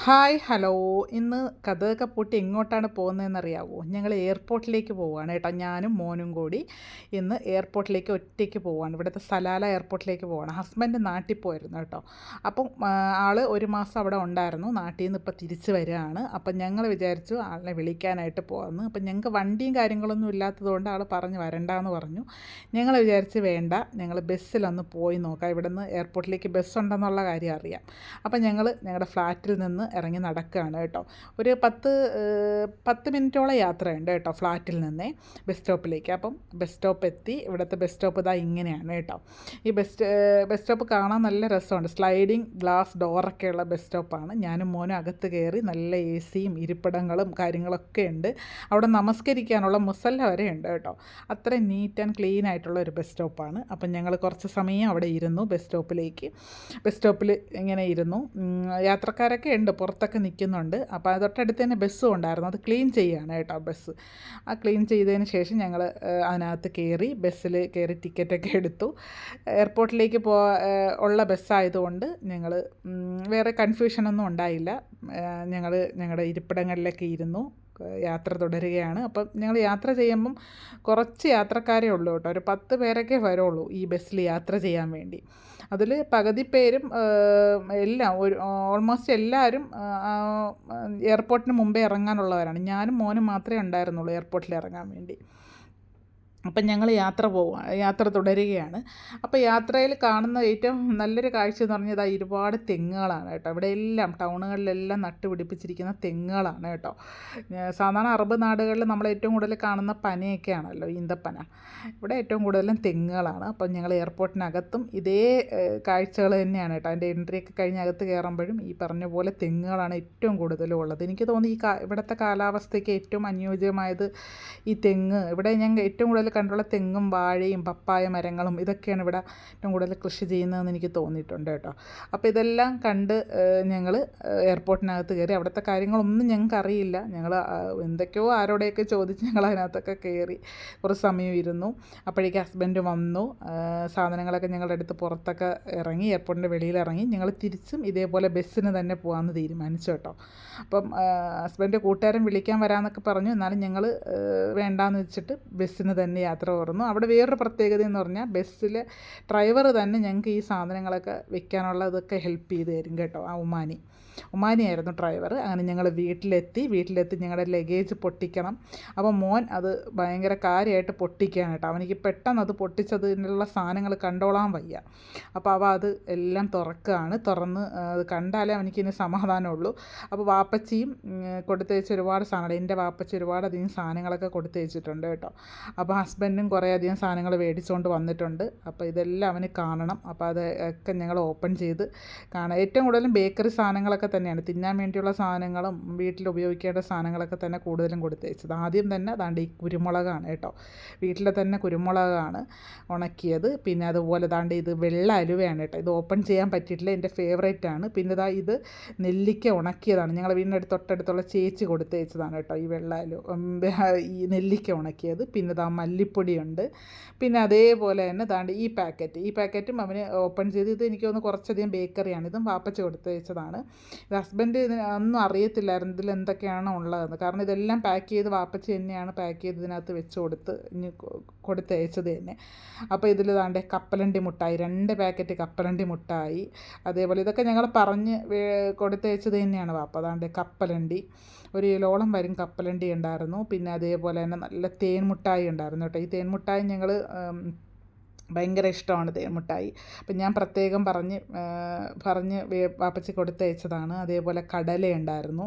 Hi hello. ഇന്ന് കഥയൊക്കെ പൂട്ടി എങ്ങോട്ടാണ് പോകുന്നതെന്നറിയാവോ? ഞങ്ങൾ എയർപോർട്ടിലേക്ക് പോവുകയാണ് കേട്ടോ. ഞാനും മോനും കൂടി ഇന്ന് എയർപോർട്ടിലേക്ക് ഒറ്റയ്ക്ക് പോവുകയാണ്. ഇവിടുത്തെ സലാല എയർപോർട്ടിലേക്ക് പോവുകയാണ്. ഹസ്ബൻഡ് നാട്ടിൽ പോയിരുന്നു കേട്ടോ. അപ്പം ആൾ ഒരു മാസം അവിടെ ഉണ്ടായിരുന്നു. നാട്ടിൽ നിന്ന് ഇപ്പോൾ തിരിച്ച് വരികയാണ്. അപ്പം ഞങ്ങൾ വിചാരിച്ചു ആളിനെ വിളിക്കാനായിട്ട് പോകുന്നു അപ്പം ഞങ്ങൾക്ക് വണ്ടിയും കാര്യങ്ങളൊന്നും ഇല്ലാത്തതുകൊണ്ട് ആൾ പറഞ്ഞ് വരണ്ടെന്ന് പറഞ്ഞു. ഞങ്ങൾ വിചാരിച്ച് വേണ്ട ഞങ്ങൾ ബസ്സിലൊന്ന് പോയി നോക്കാം. ഇവിടെ നിന്ന് എയർപോർട്ടിലേക്ക് ബസ് ഉണ്ടെന്നുള്ള കാര്യം അറിയാം. അപ്പം ഞങ്ങൾ ഞങ്ങളുടെ ഫ്ലാറ്റിൽ നിന്ന് ഇറങ്ങി നടക്കുകയാണ് കേട്ടോ. ഒരു പത്ത് പത്ത് മിനിറ്റോളം യാത്രയുണ്ട് കേട്ടോ ഫ്ലാറ്റിൽ നിന്നേ ബസ് സ്റ്റോപ്പിലേക്ക്. അപ്പം ബസ് സ്റ്റോപ്പ് എത്തി. ഇവിടുത്തെ ബസ് സ്റ്റോപ്പ് ഇതാ ഇങ്ങനെയാണ് കേട്ടോ. ഈ ബസ് ബസ് സ്റ്റോപ്പ് കാണാൻ നല്ല രസമുണ്ട്. സ്ലൈഡിങ് ഗ്ലാസ് ഡോറൊക്കെയുള്ള ബസ് സ്റ്റോപ്പാണ്. ഞാനും മോനും അകത്ത് കയറി നല്ല എ സിയും ഇരിപ്പിടങ്ങളും കാര്യങ്ങളൊക്കെ ഉണ്ട്. അവിടെ നമസ്കരിക്കാനുള്ള മുസല്ല വരെ ഉണ്ട് കേട്ടോ. അത്ര നീറ്റ് ആൻഡ് ക്ലീൻ ആയിട്ടുള്ള ഒരു ബസ് സ്റ്റോപ്പാണ്. അപ്പം ഞങ്ങൾ കുറച്ച് സമയം അവിടെ ഇരുന്നു ബസ് സ്റ്റോപ്പിലേക്ക്. ബസ് സ്റ്റോപ്പിൽ ഇങ്ങനെ ഇരുന്നു. യാത്രക്കാരൊക്കെ ഉണ്ട്. പുറത്തൊക്കെ നിൽക്കുന്നുണ്ട്. അപ്പോൾ തൊട്ടടുത്ത് തന്നെ ബസ്സും ഉണ്ടായിരുന്നു. അത് ക്ലീൻ ചെയ്യുകയാണ് കേട്ടോ ബസ് ആ ക്ലീൻ ചെയ്തതിന് ശേഷം ഞങ്ങൾ അതിനകത്ത് കയറി ബസ്സിൽ കയറി ടിക്കറ്റൊക്കെ എടുത്തു. എയർപോർട്ടിലേക്ക് പോ ഉള്ള ബസ്സായതുകൊണ്ട് ഞങ്ങൾ വേറെ കൺഫ്യൂഷനൊന്നും ഉണ്ടായില്ല. ഞങ്ങൾ ഞങ്ങളുടെ ഇരിപ്പിടങ്ങളിലൊക്കെ ഇരുന്നു. യാത്ര തുടരുകയാണ്. അപ്പം ഞങ്ങൾ യാത്ര ചെയ്യുമ്പം കുറച്ച് യാത്രക്കാരേ ഉള്ളൂ കേട്ടോ. ഒരു പത്ത് പേരൊക്കെ വരുള്ളൂ ഈ ബസ്സിൽ യാത്ര ചെയ്യാൻ വേണ്ടി. അതിൽ പകുതി പേരും എല്ലാം ഒരു ഓൾമോസ്റ്റ് എല്ലാവരും എയർപോർട്ടിന് മുമ്പേ ഇറങ്ങാനുള്ളവരാണ്. ഞാനും മോനും മാത്രമേ ഉണ്ടായിരുന്നുള്ളൂ എയർപോർട്ടിൽ ഇറങ്ങാൻ വേണ്ടി. അപ്പം ഞങ്ങൾ യാത്ര പോവുക യാത്ര തുടരുകയാണ്. അപ്പോൾ യാത്രയിൽ കാണുന്ന ഏറ്റവും നല്ലൊരു കാഴ്ച എന്ന് പറഞ്ഞാൽ ഇതാ ഒരുപാട് തെങ്ങുകളാണ് കേട്ടോ. ഇവിടെ എല്ലാം ടൗണുകളിലെല്ലാം നട്ടുപിടിപ്പിച്ചിരിക്കുന്ന തെങ്ങുകളാണ് കേട്ടോ. സാധാരണ അറബ് നാടുകളിൽ നമ്മൾ ഏറ്റവും കൂടുതൽ കാണുന്ന പനയൊക്കെയാണല്ലോ ഈന്തപ്പന. ഇവിടെ ഏറ്റവും കൂടുതലും തെങ്ങുകളാണ്. അപ്പം ഞങ്ങൾ എയർപോർട്ടിനകത്തും ഇതേ കാഴ്ചകൾ തന്നെയാണ് കേട്ടോ. അതിന്റെ എൻട്രി ഒക്കെ കഴിഞ്ഞ് അകത്ത് കയറുമ്പോഴും ഈ പറഞ്ഞ പോലെ തെങ്ങുകളാണ് ഏറ്റവും കൂടുതലും ഉള്ളത്. എനിക്ക് തോന്നുന്നു ഈ ഇവിടുത്തെ കാലാവസ്ഥയ്ക്ക് ഏറ്റവും അനുയോജ്യമായത് ഈ തെങ്ങ്. ഇവിടെ ഞാൻ ഏറ്റവും കൂടുതൽ കണ്ടുള്ള തെങ്ങും വാഴയും പപ്പായ മരങ്ങളും ഇതൊക്കെയാണ് ഇവിടെ ഏറ്റവും കൂടുതൽ കൃഷി ചെയ്യുന്നതെന്ന് എനിക്ക് തോന്നിയിട്ടുണ്ട് കേട്ടോ. അപ്പോൾ ഇതെല്ലാം കണ്ട് ഞങ്ങൾ എയർപോർട്ടിനകത്ത് കയറി. അവിടുത്തെ കാര്യങ്ങളൊന്നും ഞങ്ങൾക്ക് അറിയില്ല. ഞങ്ങൾ എന്തൊക്കെയോ ആരോടെയൊക്കെ ചോദിച്ച് ഞങ്ങൾ അതിനകത്തൊക്കെ കയറി കുറച്ച് സമയം ഇരുന്നു. അപ്പോഴേക്ക് ഹസ്ബൻഡ് വന്നു. സാധനങ്ങളൊക്കെ ഞങ്ങളുടെ അടുത്ത് പുറത്തൊക്കെ ഇറങ്ങി എയർപോർട്ടിന്റെ വെളിയിൽ ഇറങ്ങി. ഞങ്ങൾ തിരിച്ചും ഇതേപോലെ ബസ്സിന് തന്നെ പോകാമെന്ന് തീരുമാനിച്ചു കേട്ടോ. അപ്പം ഹസ്ബൻഡ് കൂട്ടുകാരൻ വിളിക്കാൻ വരാമെന്നൊക്കെ പറഞ്ഞു. എന്നാലും ഞങ്ങൾ വേണ്ടാന്ന് വെച്ചിട്ട് ബസ്സിന് തന്നെ യാത്ര തുറന്നു. അവിടെ വേറൊരു പ്രത്യേകത എന്ന് പറഞ്ഞാൽ ബസ്സിൽ ഡ്രൈവർ തന്നെ ഞങ്ങൾക്ക് ഈ സാധനങ്ങളൊക്കെ വെക്കാനുള്ളതൊക്കെ ഹെൽപ്പ് ചെയ്ത് തരും കേട്ടോ ആ ഉമാനി ഉമാനിയായിരുന്നു ഡ്രൈവർ അങ്ങനെ ഞങ്ങൾ വീട്ടിലെത്തി. വീട്ടിലെത്തി ഞങ്ങളുടെ ലഗേജ് പൊട്ടിക്കണം. അപ്പോൾ മോൻ അത് ഭയങ്കര കാര്യമായിട്ട് പൊട്ടിക്കുകയാണ് കേട്ടോ. അവനിക്ക് പെട്ടെന്ന് അത് പൊട്ടിച്ചതിനുള്ള സാധനങ്ങൾ കണ്ടോളാൻ വയ്യ. അപ്പോൾ അവ അത് എല്ലാം തുറക്കുകയാണ് തുറന്ന് അത് കണ്ടാലേ അവനിക്കിനി സമാധാനമുള്ളൂ അപ്പോൾ വാപ്പച്ചിയും കൊടുത്തയച്ച ഒരുപാട് സാധനങ്ങൾ എന്റെ വാപ്പച്ചി ഒരുപാട് അധികം സാധനങ്ങളൊക്കെ കൊടുത്തയച്ചിട്ടുണ്ട് കേട്ടോ. അപ്പോൾ ഹസ്ബൻഡും കുറേയധികം സാധനങ്ങൾ മേടിച്ചുകൊണ്ട് വന്നിട്ടുണ്ട്. അപ്പോൾ ഇതെല്ലാം അവന് കാണണം. അപ്പോൾ അതൊക്കെ ഞങ്ങൾ ഓപ്പൺ ചെയ്ത് കാണാം. ഏറ്റവും കൂടുതലും ബേക്കറി സാധനങ്ങളൊക്കെ തന്നെയാണ്. തിന്നാൻ വേണ്ടിയുള്ള സാധനങ്ങളും വീട്ടിൽ ഉപയോഗിക്കേണ്ട സാധനങ്ങളൊക്കെ തന്നെ കൂടുതലും കൊടുത്തയച്ചത് ആദ്യം തന്നെ അതാണ്ട് ഈ കുരുമുളകാണ് കേട്ടോ. വീട്ടിലെ തന്നെ കുരുമുളകാണ് ഉണക്കിയത്. പിന്നെ അതുപോലെ ദാണ്ട് ഇത് വെള്ള അലുവയാണ് കേട്ടോ. ഇത് ഓപ്പൺ ചെയ്യാൻ പറ്റിയിട്ടില്ല. എന്റെ ഫേവറേറ്റ് ആണ് പിന്നെ ഇതാ ഇത് നെല്ലിക്ക ഉണക്കിയതാണ്. ഞങ്ങൾ വീടിന്റെ അടുത്ത് തൊട്ടടുത്തുള്ള ചേച്ചി കൊടുത്തയച്ചതാണ് കേട്ടോ ഈ വെള്ള അലു ഈ നെല്ലിക്ക ഉണക്കിയത്. പിന്നെ ഇതാ മല്ലിപ്പൊടിയുണ്ട്. പിന്നെ അതേപോലെ തന്നെ താണ്ട് ഈ പാക്കറ്റ്. ഈ പാക്കറ്റും അവന് ഓപ്പൺ ചെയ്ത് ഇത് എനിക്ക് തോന്നുന്നു കുറച്ചധികം ബേക്കറിയാണ്. ഇതും വാപ്പച്ച കൊടുത്തയച്ചതാണ് ഇത് ഹസ്ബൻഡ് ഇതിന് ഒന്നും അറിയത്തില്ലായിരുന്നു ഇതിൽ എന്തൊക്കെയാണ് ഉള്ളതെന്ന്. കാരണം ഇതെല്ലാം പാക്ക് ചെയ്ത് വാപ്പച്ച തന്നെയാണ് പാക്ക് ചെയ്ത് ഇതിനകത്ത് വെച്ച് കൊടുത്ത് കൊടുത്തയച്ചത് തന്നെ. അപ്പോൾ ഇതിൽ താണ്ടെ കപ്പലണ്ടി മുട്ടായി രണ്ട് പാക്കറ്റ് കപ്പലണ്ടി മുട്ടായി. അതേപോലെ ഇതൊക്കെ ഞങ്ങൾ പറഞ്ഞ് കൊടുത്തയച്ചത് തന്നെയാണ് വാപ്പ. അതാണ്ട് കപ്പലണ്ടി. ഒരു കിലോളം വരും കപ്പലണ്ടി ഉണ്ടായിരുന്നു. പിന്നെ അതേപോലെ തന്നെ നല്ല തേൻമുട്ടായി ഉണ്ടായിരുന്നു കേട്ടോ. ഈ തേൻമുട്ടായി ഞങ്ങൾ ഭയങ്കര ഇഷ്ടമാണ് തേൻമുട്ടായി. അപ്പം ഞാൻ പ്രത്യേകം പറഞ്ഞ് പറഞ്ഞ് വാപ്പച്ചി കൊടുത്തയച്ചതാണ് അതേപോലെ കടല ഉണ്ടായിരുന്നു.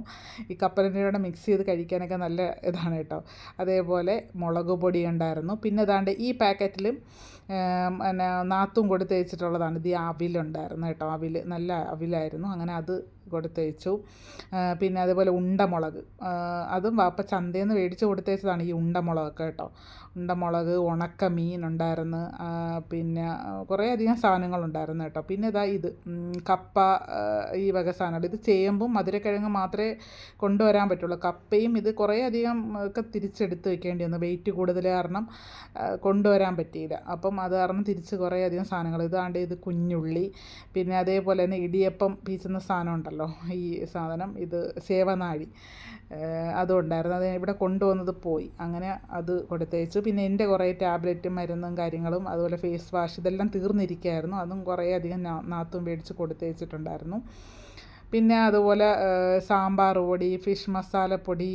ഈ കപ്പലിന്റെ മിക്സ് ചെയ്ത് കഴിക്കാനൊക്കെ നല്ല ഇതാണ് കേട്ടോ. അതേപോലെ മുളക് പൊടി ഉണ്ടായിരുന്നു. പിന്നെ ഇതാണ്ട് ഈ പാക്കറ്റിലും പിന്നെ നാത്തും കൊടുത്തയച്ചിട്ടുള്ളതാണ് ഇത് അവിലുണ്ടായിരുന്നു കേട്ടോ. അവിൽ നല്ല അവിലായിരുന്നു. അങ്ങനെ അത് കൊടുത്തയച്ചു പിന്നെ അതേപോലെ ഉണ്ടമുളക്. അതും വാപ്പ ചന്തയിൽ നിന്ന് മേടിച്ച് കൊടുത്തയച്ചതാണ് ഈ ഉണ്ടമുളകൊക്കെ കേട്ടോ. ഉണ്ടമുളക് ഉണക്ക മീൻ ഉണ്ടായിരുന്നു പിന്നെ കുറേ അധികം സാധനങ്ങളുണ്ടായിരുന്നു കേട്ടോ. പിന്നെ ഇതാ ഇത് കപ്പ ഈ വക സാധനങ്ങൾ. ഇത് ചേമ്പും മധുരക്കിഴങ്ങ് മാത്രമേ കൊണ്ടുവരാൻ പറ്റുള്ളൂ. കപ്പയും ഇത് കുറേ അധികം ഒക്കെ തിരിച്ചെടുത്ത് വെക്കേണ്ടി വന്നു. വെയിറ്റ് കൂടുതൽ കാരണം കൊണ്ടുവരാൻ പറ്റിയില്ല. അപ്പം അത് കാരണം തിരിച്ച് കുറേ അധികം സാധനങ്ങൾ. ഇതാണ്ട് ഇത് കുഞ്ഞുള്ളി പിന്നെ അതേപോലെ തന്നെ ഇടിയപ്പം പീച്ചുന്ന സാധനം ഉണ്ടല്ലോ ഈ സാധനം ഇത് സേവനാഴി. അതുണ്ടായിരുന്നു. അത് ഇവിടെ കൊണ്ടുവന്നത് പോയി. അങ്ങനെ അത് കൊടുത്തയച്ചു. പിന്നെ എന്റെ കുറേ ടാബ്ലറ്റും മരുന്നും കാര്യങ്ങളും അതുപോലെ ഫേസ് വാഷ് ഇതെല്ലാം തീർന്നിരിക്കുകയായിരുന്നു. അതും കുറേ അധികം നാത്തും മേടിച്ച് കൊടുത്തയച്ചിട്ടുണ്ടായിരുന്നു. പിന്നെ അതുപോലെ സാമ്പാർ പൊടി ഫിഷ് മസാല പൊടി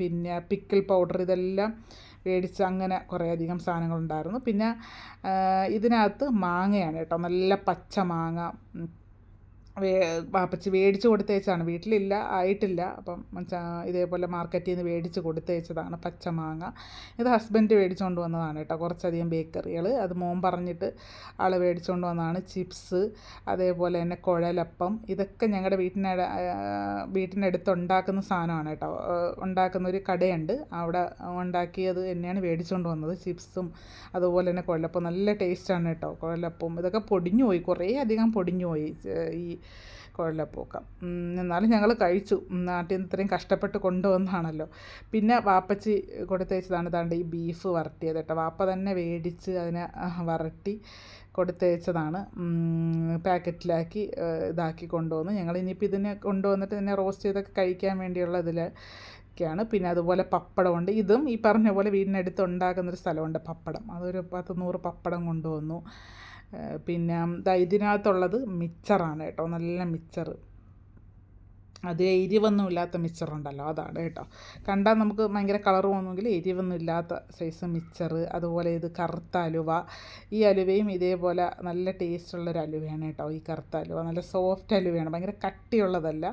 പിന്നെ പിക്കിൾ പൗഡർ ഇതെല്ലാം മേടിച്ച് അങ്ങനെ കുറേ അധികം സാധനങ്ങളുണ്ടായിരുന്നു. പിന്നെ ഇതിനകത്ത് മാങ്ങയാണ് കേട്ടോ. നല്ല പച്ച മാങ്ങ വാപ്പച്ചി മേടിച്ച് കൊടുത്തയച്ചതാണ് വീട്ടിലില്ല ആയിട്ടില്ല. അപ്പം ഇതേപോലെ മാർക്കറ്റിൽ നിന്ന് മേടിച്ച് കൊടുത്തയച്ചതാണ് പച്ചമാങ്ങ ഇത് ഹസ്ബൻഡ് മേടിച്ചുകൊണ്ട് വന്നതാണ് കേട്ടോ. കുറച്ചധികം ബേക്കറികൾ അത് മോൻ പറഞ്ഞിട്ട് ആൾ മേടിച്ചുകൊണ്ട് വന്നതാണ്. ചിപ്സ് അതേപോലെ തന്നെ കുഴലപ്പം. ഇതൊക്കെ ഞങ്ങളുടെ വീട്ടിനട വീട്ടിനടുത്ത് ഉണ്ടാക്കുന്ന സാധനമാണ് കേട്ടോ. ഉണ്ടാക്കുന്ന ഒരു കടയുണ്ട്. അവിടെ ഉണ്ടാക്കിയത് തന്നെയാണ് മേടിച്ചുകൊണ്ട് വന്നത്. ചിപ്സും അതുപോലെ തന്നെ കുഴലപ്പം. നല്ല ടേസ്റ്റാണ് കേട്ടോ. കുഴലപ്പം. ഇതൊക്കെ പൊടിഞ്ഞു പോയി കുറേ അധികം പൊടിഞ്ഞു പോയി ഈ കുഴലപ്പമൊക്കെ എന്നാലും ഞങ്ങൾ കഴിച്ചു. നാട്ടിൽ നിന്ന് ഇത്രയും കഷ്ടപ്പെട്ട് കൊണ്ടുവന്നാണല്ലോ. പിന്നെ വാപ്പച്ചി കൊടുത്തയച്ചതാണ് താണ്ട് ഈ ബീഫ് വരട്ടിയത് കേട്ടോ. വാപ്പ തന്നെ മേടിച്ച് അതിനെ വരട്ടി കൊടുത്തയച്ചതാണ് പാക്കറ്റിലാക്കി ഇതാക്കി കൊണ്ടുവന്നു. ഞങ്ങൾ ഇനിയിപ്പോൾ ഇതിനെ കൊണ്ടുവന്നിട്ട് ഇതിനെ റോസ്റ്റ് ചെയ്തൊക്കെ കഴിക്കാൻ വേണ്ടിയുള്ള ഇതിൽ ഒക്കെയാണ് പിന്നെ അതുപോലെ പപ്പടമുണ്ട്. ഇതും ഈ പറഞ്ഞ പോലെ വീടിനടുത്ത് ഉണ്ടാക്കുന്നൊരു സ്ഥലമുണ്ട് പപ്പടം. അതൊരു പത്ത് നൂറ് പപ്പടം കൊണ്ടുവന്നു. പിന്നെ ഇതിനകത്തുള്ളത് മിച്ചറാണ് കേട്ടോ നല്ല മിച്ചർ അത് എരിവൊന്നും ഇല്ലാത്ത മിച്ചറുണ്ടല്ലോ അതാണ് കേട്ടോ. കണ്ടാൽ നമുക്ക് ഭയങ്കര കളർ തോന്നുമെങ്കിൽ എരിവൊന്നും ഇല്ലാത്ത സൈസ് മിച്ചർ അതുപോലെ ഇത് കറുത്ത അലുവ. ഈ അലുവയും ഇതേപോലെ നല്ല ടേസ്റ്റുള്ളൊരു അലുവയാണ് കേട്ടോ ഈ കറുത്ത അലുവ. നല്ല സോഫ്റ്റ് അലുവയാണ് ഭയങ്കര കട്ടിയുള്ളതല്ല.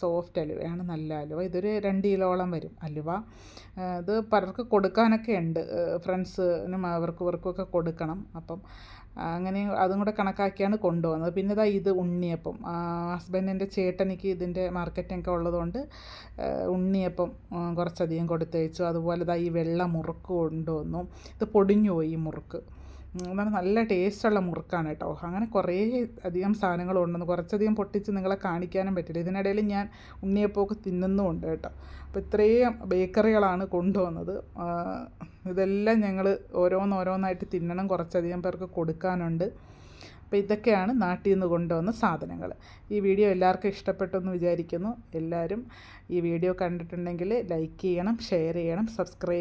സോഫ്റ്റ് അലുവയാണ് നല്ല അലുവ. ഇതൊരു രണ്ട് കിലോളം വരും അലുവ. ഇത് പലർക്ക് കൊടുക്കാനൊക്കെ ഉണ്ട്. ഫ്രണ്ട്സിനും അവർക്ക് ഇവർക്കൊക്കെ കൊടുക്കണം. അപ്പം അങ്ങനെ അതും കൂടെ കണക്കാക്കിയാണ് കൊണ്ടുവന്നത് പിന്നെ ഇതാ ഇത് ഉണ്ണിയപ്പം. ഹസ്ബൻഡിന്റെ ചേട്ടനിക്ക് ഇതിന്റെ മാർക്കറ്റൊക്കെ ഉള്ളതുകൊണ്ട് ഉണ്ണിയപ്പം കുറച്ചധികം കൊടുത്തയച്ചു. അതുപോലെ ഇതാ ഈ വെള്ള മുറുക്ക് കൊണ്ടുവന്നു. ഇത് പൊടിഞ്ഞു പോയി ഈ മുറുക്ക്. എന്നാൽ നല്ല ടേസ്റ്റുള്ള മുറുക്കാണ് കേട്ടോ. അങ്ങനെ കുറേ അധികം സാധനങ്ങളുണ്ടെന്ന് കുറച്ചധികം പൊട്ടിച്ച് നിങ്ങളെ കാണിക്കാനും പറ്റില്ല. ഇതിനിടയിൽ ഞാൻ ഉണ്ണിയപ്പമൊക്കെ തിന്നുന്നുമുണ്ട് കേട്ടോ. അപ്പോൾ ഇത്രയും ബേക്കറികളാണ് കൊണ്ടുവന്നത്. ഇതെല്ലാം ഞങ്ങൾ ഓരോന്നോരോന്നായിട്ട് തിന്നണം. കുറച്ചധികം പേർക്ക് കൊടുക്കാനുണ്ട്. അപ്പോൾ ഇതൊക്കെയാണ് നാട്ടിൽ നിന്ന് കൊണ്ടുവന്ന സാധനങ്ങൾ. ഈ വീഡിയോ എല്ലാവർക്കും ഇഷ്ടപ്പെട്ടെന്ന് വിചാരിക്കുന്നു. എല്ലാവരും ഈ വീഡിയോ കണ്ടിട്ടുണ്ടെങ്കിൽ ലൈക്ക് ചെയ്യണം ഷെയർ ചെയ്യണം സബ്സ്ക്രൈബ്